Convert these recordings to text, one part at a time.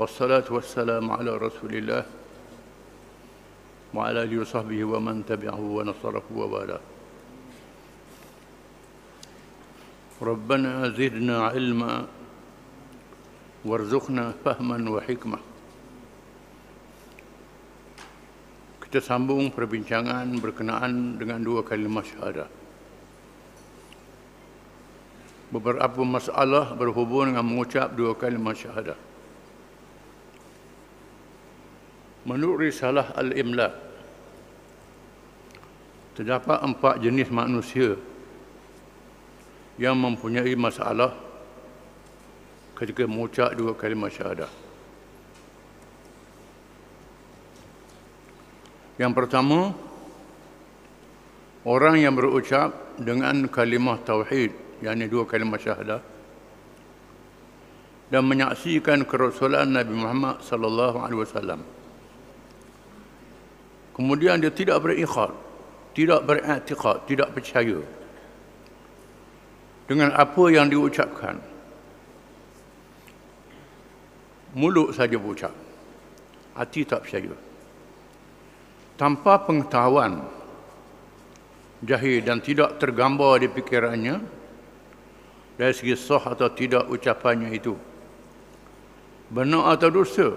والصلاة والسلام على رسول الله وعلى آله وصحبه ومن تبعه ونصره ووالاه ربنا زدنا علما وارزقنا فهما وحكمة Kita sambung perbincangan berkenaan dengan dua kalimah syahadah. Beberapa masalah berhubung dengan mengucap dua kalimah syahadah. Menurut risalah Al-Imla, terdapat empat jenis manusia yang mempunyai masalah ketika mengucap dua kalimah syahadah. Yang pertama, orang yang berucap dengan kalimah tauhid, yakni dua kalimah syahadah, dan menyaksikan kerasulan Nabi Muhammad sallallahu alaihi wasallam. Kemudian dia tidak berikhad, tidak beriktikad, tidak percaya dengan apa yang diucapkan. Mulut saja berucap, hati tak percaya. Tanpa pengetahuan jahil dan tidak tergambar di fikirannya dari segi sah atau tidak ucapannya itu. Benar atau dosa,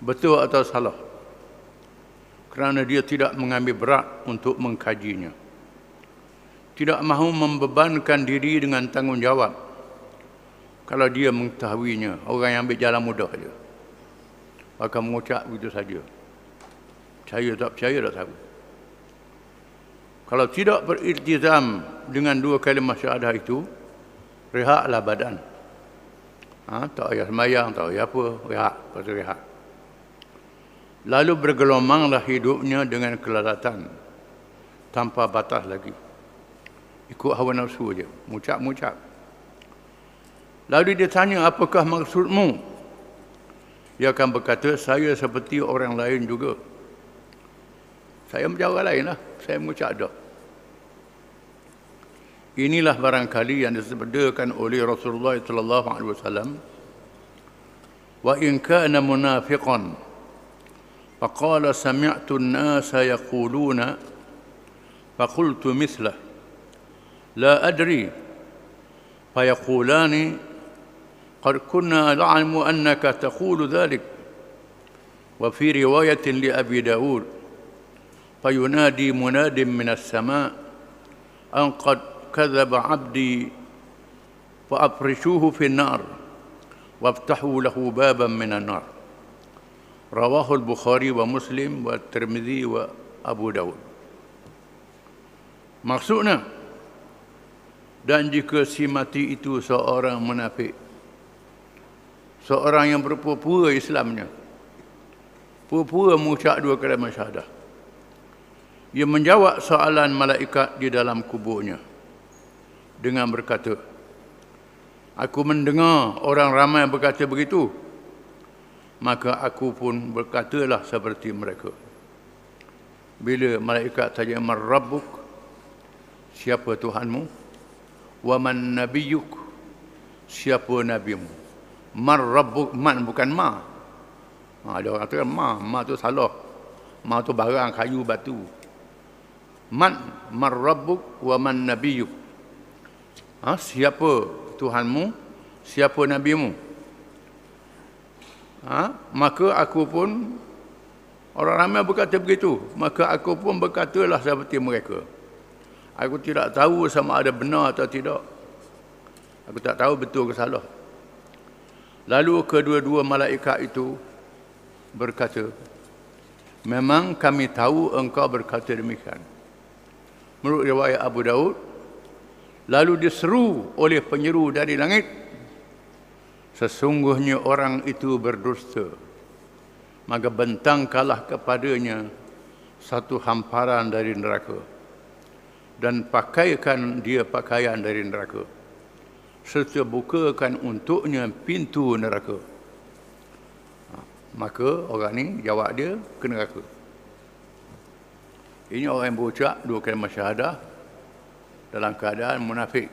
betul atau salah kerana dia tidak mengambil berat untuk mengkajinya. Tidak mahu membebankan diri dengan tanggungjawab kalau dia mengetahuinya. Orang yang ambil jalan mudah saja. Akan mengucap begitu saja. Percaya tak percaya tak tahu. Kalau tidak beriltizam dengan dua kalimah syahadah itu, rehatlah badan. Ha, tak payah semayang, tak payah apa, rehat, pasal rehat. Lalu bergelomanglah hidupnya dengan kelalatan tanpa batas lagi. Ikut hawa nafsu saja, mucap-mucap. Lalu dia tanya, apakah maksudmu? Dia akan berkata, saya seperti orang lain juga. Saya macam orang lain lah. Saya mengucap dah. Inilah barangkali yang disebutkan oleh Rasulullah sallallahu alaihi wasallam. Wa in kana munafiqan فقال سمعت الناس يقولون فقلت مثله لا أدري فيقولان قد كنا نعلم أنك تقول ذلك وفي رواية لأبي داود فينادي مناد من السماء أن قد كذب عبدي فأفرشوه في النار وافتحوا له بابا من النار رواه البخاري ومسلم والترمذي وأبو داود Maksudnya, dan jika si mati itu seorang munafik, seorang yang berpura-pura Islamnya, pura-pura mengucap dua kalimah syahadah, ia menjawab soalan malaikat di dalam kuburnya dengan berkata, Aku mendengar orang ramai berkata begitu, maka aku pun berkatalah seperti mereka. Bila malaikat tanya man rabbuk siapa Tuhanmu? Wa man nabiyyuk siapa nabimu? Man rabbuk man bukan ma. Ha, ada orang kata ma, ma tu salah. Ma tu barang kayu batu. Man man rabbuk wa man nabiyyuk. Ha, siapa Tuhanmu? Siapa nabimu? Ha, maka aku pun orang ramai berkata begitu. Maka aku pun berkatalah seperti mereka. Aku tidak tahu sama ada benar atau tidak. Aku tak tahu betul ke salah. Lalu kedua-dua malaikat itu berkata memang kami tahu engkau berkata demikian. Menurut riwayat Abu Daud lalu diseru oleh penyeru dari langit Sesungguhnya orang itu berdusta. Maka bentangkanlah kepadanya satu hamparan dari neraka. Dan pakaikan dia pakaian dari neraka. Serta bukakan untuknya pintu neraka. Maka orang ni jawab dia ke neraka. Ini orang yang berucap dua kalimah syahadah dalam keadaan munafik.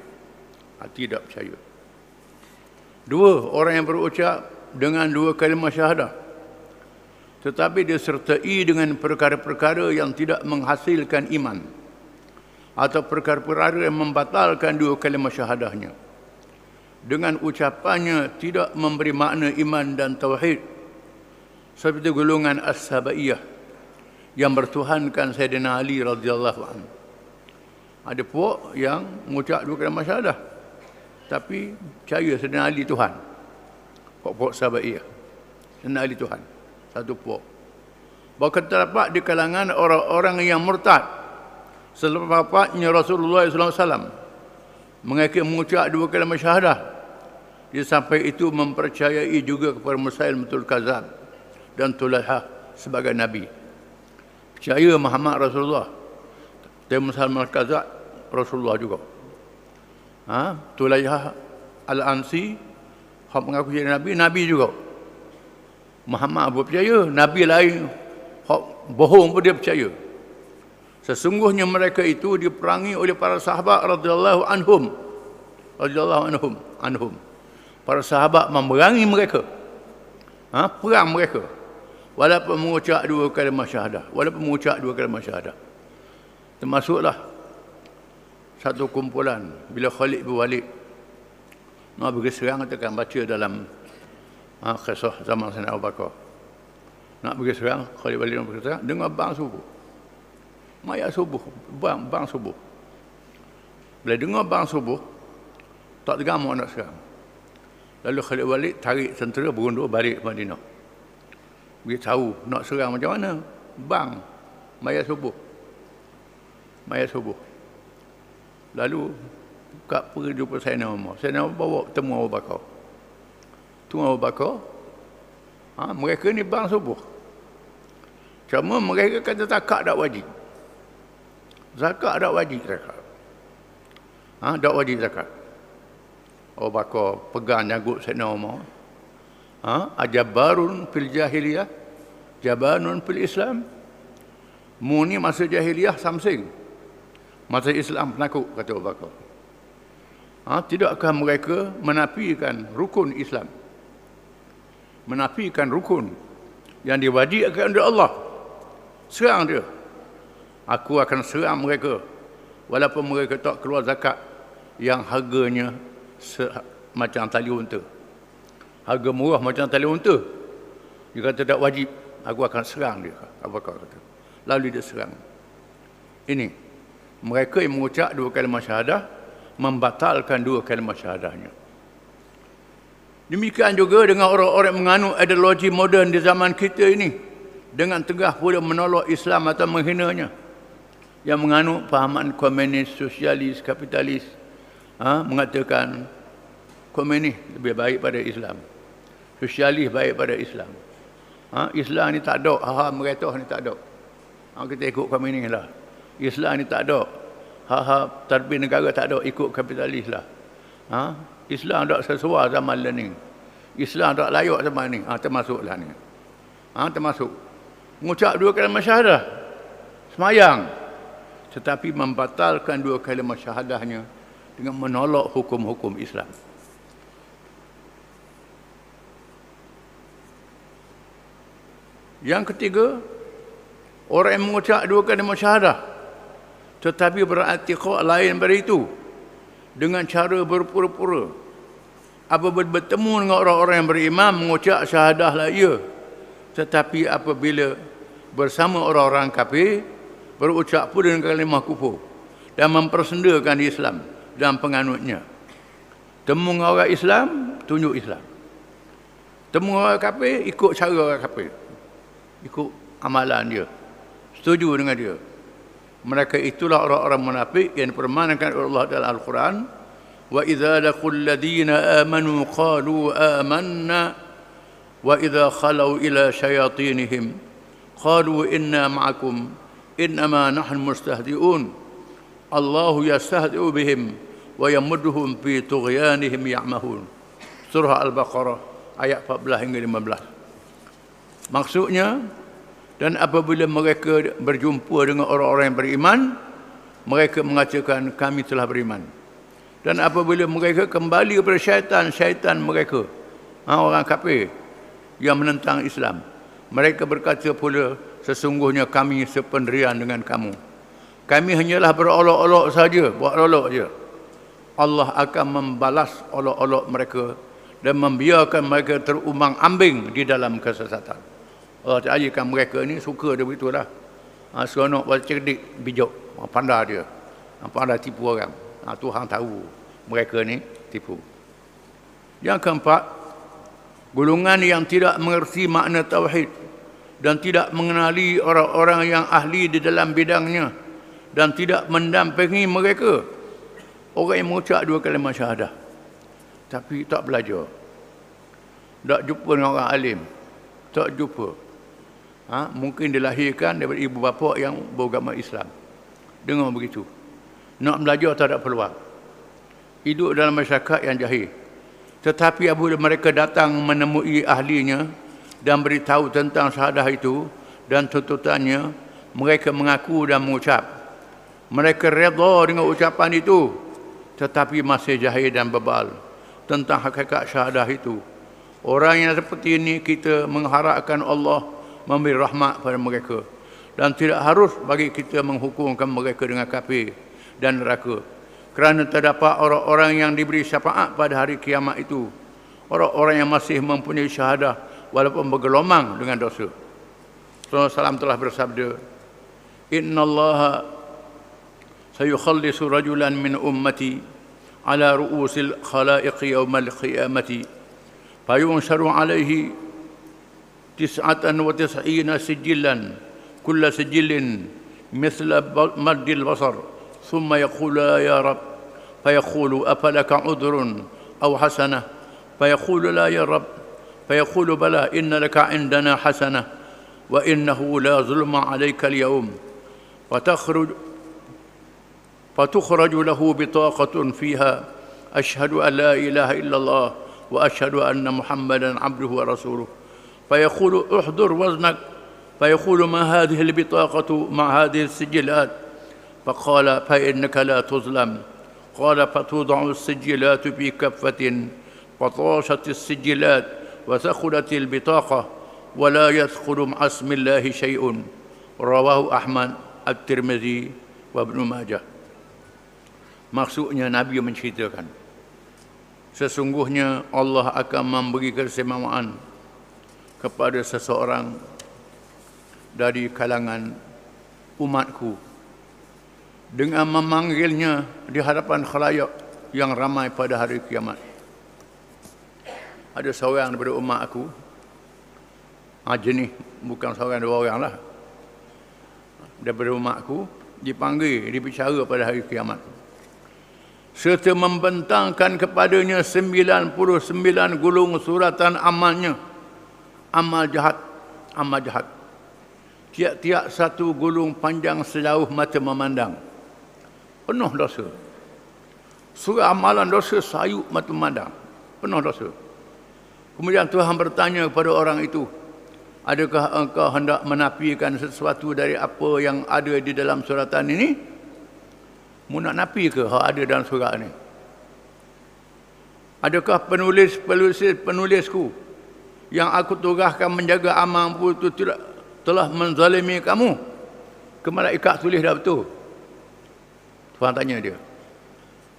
Hati tidak percaya. Dua, orang yang berucap dengan dua kalimah syahadah. Tetapi disertai dengan perkara-perkara yang tidak menghasilkan iman. Atau perkara-perkara yang membatalkan dua kalimah syahadahnya. Dengan ucapannya tidak memberi makna iman dan tauhid. Seperti golongan as-sabaiyah yang bertuhankan Sayyidina Ali radhiyallahu anhu. Ada puak yang mengucap dua kalimah syahadah tapi percaya Sayyidina Ali Tuhan. Pokok sahabat ia. Sayyidina Ali Tuhan. Satu pokok bahawa terdapat di kalangan orang-orang yang murtad. Selepas wafatnya Rasulullah SAW mengaku mengucap dua kalimah syahadah. Dia sampai itu mempercayai juga kepada Musail Betul Kazab dan Tulaiha sebagai Nabi. Percaya Muhammad Rasulullah. Dan Musail Betul Kazab Rasulullah juga ha? Tulayah Al-Ansi. Hak mengaku jadi Nabi, Nabi juga. Muhammad Abu percaya Nabi lain. Hak bohong pun dia percaya. Sesungguhnya mereka itu diperangi oleh para sahabat radhiyallahu anhum. Radhiyallahu anhum anhum. Para sahabat memerangi mereka. Ha? perang mereka. Walaupun mengucap dua kalimah syahadah walaupun mengucap dua kalimah syahadah. Termasuklah satu kumpulan bila Khalid bin Walid nak pergi serang kita akan baca dalam ha, kisah zaman Sayyidina Abu Bakar. Nak pergi serang Khalid bin Walid serang dengar bang subuh. Mayat subuh bang, bang subuh. Bila dengar bang subuh tak tergamuk nak serang. Lalu Khalid bin Walid tarik tentera berundur balik Madinah. Tahu nak serang macam mana? Bang mayat subuh. Mayat subuh Lalu Kak pergi jumpa Sayyidina Umar. Sayyidina Umar bawa temu Abu Bakar. Temu Abu Bakar. Ha, mereka ni bang subuh. Cuma mereka kata zakat tak wajib. Zakat tak wajib zakat. Ha, tak wajib zakat. Abu Bakar pegang nyagut Sayyidina Umar. Ha, ajabarun fil jahiliyah. Jabanun fil Islam. Mu ni masa jahiliyah samsing. Masa Islam penakut kata Abu Bakar. Ha, tidakkah mereka menafikan rukun Islam? Menafikan rukun yang diwajibkan oleh Allah. Serang dia. Aku akan serang mereka walaupun mereka tak keluar zakat yang harganya macam tali unta. Harga murah macam tali unta. Dia kata tak wajib, aku akan serang dia. Abu Bakar kata. Lalu dia serang. Ini mereka yang mengucap dua kalimah syahadah membatalkan dua kalimah syahadahnya. Demikian juga dengan orang-orang menganut ideologi moden di zaman kita ini dengan tegah pula menolak Islam atau menghinanya. Yang menganut pahaman komunis, sosialis, kapitalis ha, mengatakan komunis lebih baik pada Islam. Sosialis baik pada Islam. Ha, Islam ni tak ada, ha, mereka ni tak ada. Ha, kita ikut komunis lah. Islam ni tak ada. Hak-hak terbit negara tak ada ikut kapitalis lah. Ha? Islam tak sesuai zaman ni. Islam tak layak zaman ni. Ha, termasuklah ni. Ha, termasuk. Mengucap dua kalimah syahadah. Semayang. Tetapi membatalkan dua kalimah syahadahnya dengan menolak hukum-hukum Islam. Yang ketiga, orang yang mengucap dua kalimah syahadah tetapi beratiqah lain daripada itu. Dengan cara berpura-pura. Apabila bertemu dengan orang-orang yang beriman mengucap syahadah lah ia tetapi apabila bersama orang-orang kafir berucap pula dengan kalimah kufur dan mempersendakan Islam dan penganutnya. Temu dengan orang Islam tunjuk Islam. Temu orang kafir ikut cara orang kafir. Ikut amalan dia. Setuju dengan dia mereka itulah orang-orang munafik yang dipermanakan oleh Allah dalam Al-Quran. Wa idza laqul ladina amanu qalu amanna wa idza khalu ila shayatinihim qalu inna ma'akum innama nahnu mustahdi'un Allahu yastahdi'u bihim wa yamudduhum fi tughyanihim ya'mahun. Surah al-baqarah ayat 14 hingga 15 maksudnya dan apabila mereka berjumpa dengan orang-orang yang beriman, mereka mengatakan kami telah beriman. Dan apabila mereka kembali kepada syaitan, syaitan mereka, ha, orang kafir yang menentang Islam, mereka berkata pula sesungguhnya kami sependirian dengan kamu. Kami hanyalah berolok-olok saja, buat olok saja. Allah akan membalas olok-olok mereka dan membiarkan mereka terumang ambing di dalam kesesatan. Allah ta'ajikan mereka ni suka dia begitulah. Ha, seronok buat cerdik, bijak, ha, pandai dia. Ha, pandai tipu orang. Ha, Tuhan tahu mereka ni tipu. Yang keempat, golongan yang tidak mengerti makna tauhid dan tidak mengenali orang-orang yang ahli di dalam bidangnya dan tidak mendampingi mereka orang yang mengucap dua kalimah syahadah tapi tak belajar. Tak jumpa dengan orang alim. Tak jumpa. Ha? Mungkin dilahirkan daripada ibu bapa yang beragama Islam. Dengar begitu. Nak belajar tak ada peluang. Hidup dalam masyarakat yang jahil. Tetapi apabila mereka datang menemui ahlinya dan beritahu tentang syahadah itu dan tuntutannya, mereka mengaku dan mengucap. Mereka redha dengan ucapan itu tetapi masih jahil dan bebal tentang hakikat syahadah itu. Orang yang seperti ini kita mengharapkan Allah memberi rahmat pada mereka. Dan tidak harus bagi kita menghukumkan mereka dengan kafir dan neraka. Kerana terdapat orang-orang yang diberi syafaat pada hari kiamat itu. Orang-orang yang masih mempunyai syahadah walaupun bergelombang dengan dosa. Rasulullah SAW telah bersabda Inna Allah sayukhallisu rajulan min ummati ala ru'usil khalaiqi yawmal qiyamati. Fayunsharu alaihi تسعة وتسعين سجلا كل سجل مثل مد البصر. ثم يقول يا رب فيقول أفلك عذر أو حسنة؟ فيقول لا يا رب. فيقول بلى إن لك عندنا حسنة وإنه لا ظلم عليك اليوم. فتخرج فتخرج له بطاقة فيها أشهد أن لا إله إلا الله وأشهد أن محمدا عبده ورسوله. فيقول احضر وزنك. فيقول ما هذه البطاقة مع هذه السجلات؟ فقال فإنك لا تظلم. قال فتوضع السجلات في كفة. فطاشت السجلات وثقلت البطاقة ولا يدخل مع اسم الله شيء. رواه أحمد الترمذي وابن ماجه. Maksudnya Nabi menceritakan. Sesungguhnya Allah akan memberi kesemaan kepada seseorang dari kalangan umatku dengan memanggilnya di hadapan khalayak yang ramai pada hari kiamat. Ada seorang daripada umat aku, ah, jenis bukan seorang dua orang lah, daripada umat aku, dipanggil, dibicara pada hari kiamat. Serta membentangkan kepadanya 99 gulung suratan amalnya amal jahat amal jahat. Tiap-tiap satu gulung panjang sejauh mata memandang. Penuh dosa. Surah amalan dosa sayuk mata memandang. Penuh dosa. Kemudian Tuhan bertanya kepada orang itu adakah engkau hendak menafikan sesuatu dari apa yang ada di dalam suratan ini? Mu nak napi ke hak ada dalam surat ni? Adakah penulis penulis penulisku yang aku tugaskan menjaga amal itu tidak telah menzalimi kamu? Ke malaikat tulis dah betul. Tuhan tanya dia.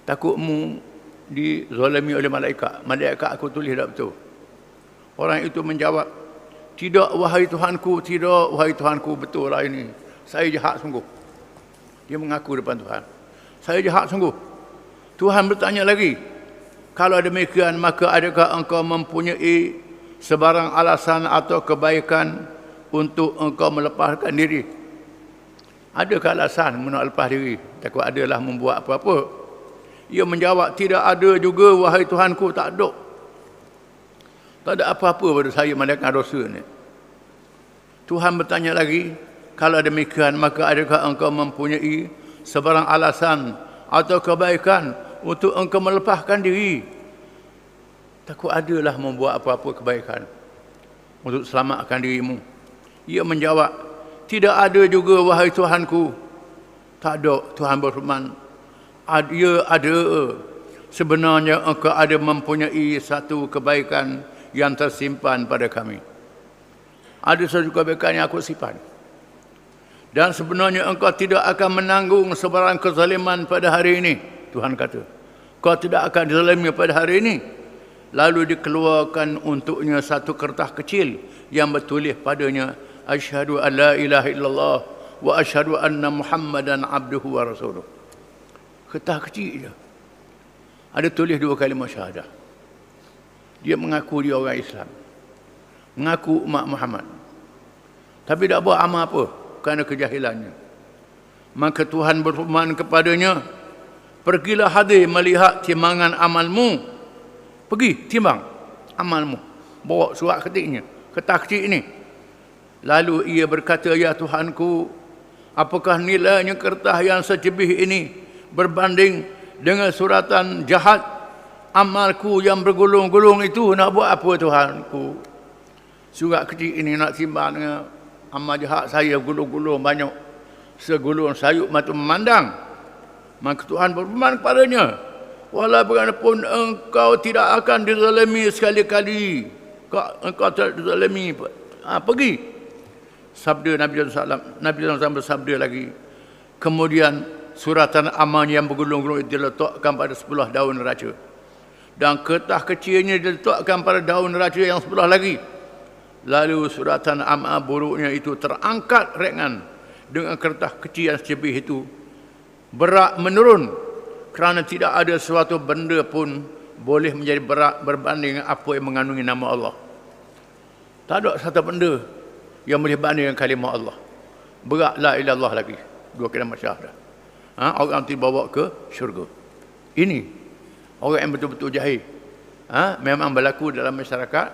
Takutmu dizalimi oleh malaikat. Malaikat aku tulis dah betul. Orang itu menjawab, tidak wahai Tuhanku, tidak wahai Tuhanku, betul lah ini. Saya jahat sungguh. Dia mengaku depan Tuhan. Saya jahat sungguh. Tuhan bertanya lagi. Kalau demikian, maka adakah engkau mempunyai sebarang alasan atau kebaikan untuk engkau melepaskan diri? Adakah alasan nak lepas diri? Takut adalah membuat apa-apa. Ia menjawab, tidak ada juga wahai Tuhanku, tak ada. Tak ada apa-apa pada saya malaikat dosa ni. Tuhan bertanya lagi, kalau demikian maka adakah engkau mempunyai sebarang alasan atau kebaikan untuk engkau melepaskan diri? Takut adalah membuat apa-apa kebaikan untuk selamatkan dirimu. Ia menjawab, tidak ada juga wahai Tuhanku. Tak ada Tuhan berfirman. Ia ada. Sebenarnya engkau ada mempunyai satu kebaikan yang tersimpan pada kami. Ada satu kebaikan yang aku simpan. Dan sebenarnya engkau tidak akan menanggung sebarang kezaliman pada hari ini. Tuhan kata. Kau tidak akan dizalimi pada hari ini. Lalu dikeluarkan untuknya satu kertas kecil yang bertulis padanya. Asyhadu an la ilaha illallah wa asyhadu anna muhammadan abduhu wa rasuluh. Kertas kecil je. Ada tulis dua kalimah syahadah. Dia mengaku dia orang Islam. Mengaku umat Muhammad. Tapi tak buat amal apa kerana kejahilannya. Maka Tuhan berfirman kepadanya, Pergilah hadir melihat timbangan amalmu. Pergi timbang amalmu. Bawa surat ketiknya. Kertas kecil ini. Lalu ia berkata, Ya Tuhanku, apakah nilainya kertas yang secebih ini berbanding dengan suratan jahat amalku yang bergulung-gulung itu nak buat apa Tuhanku surat kecil ini nak timbang dengan amal jahat saya gulung-gulung banyak segulung sayuk mata memandang maka Tuhan berfirman kepadanya walaupun engkau tidak akan dizalimi sekali-kali engkau tidak dizalimi ha, pergi sabda Nabi SAW Nabi SAW bersabda lagi kemudian suratan aman yang bergulung-gulung diletakkan pada sebelah daun raja. Dan kertas kecilnya diletakkan pada daun raja yang sebelah lagi. Lalu suratan amal buruknya itu terangkat ringan dengan kertas kecil yang secebih itu. Berat menurun kerana tidak ada suatu benda pun boleh menjadi berat berbanding apa yang mengandungi nama Allah. Tak ada satu benda yang boleh banding dengan kalimah Allah. Berat la ilallah lagi. Dua kalimah syahadah ha, orang itu dibawa ke syurga. Ini orang yang betul-betul jahil. Ha, memang berlaku dalam masyarakat.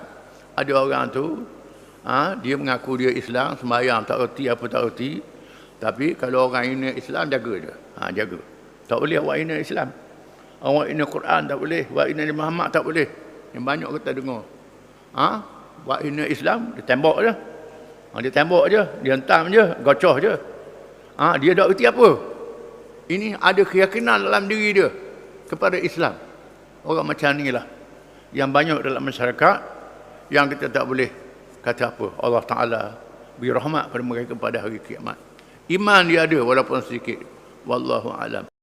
Ada orang tu ha, dia mengaku dia Islam, sembahyang tak reti apa tak reti. Tapi kalau orang ini Islam jaga dia. Ha, jaga. Tak boleh awak ini Islam. Awak ini Quran tak boleh, awak ini Muhammad tak boleh. Yang banyak kita dengar. Ha? Awak ini Islam, dia tembak je. Ha, dia tembak je, dia hentam je, gocoh je. Ha, dia tak reti apa? Ini ada keyakinan dalam diri dia kepada Islam. Orang macam ni lah. Yang banyak dalam masyarakat yang kita tak boleh kata apa. Allah Ta'ala beri rahmat pada mereka pada hari kiamat. Iman dia ada walaupun sedikit. Wallahu alam.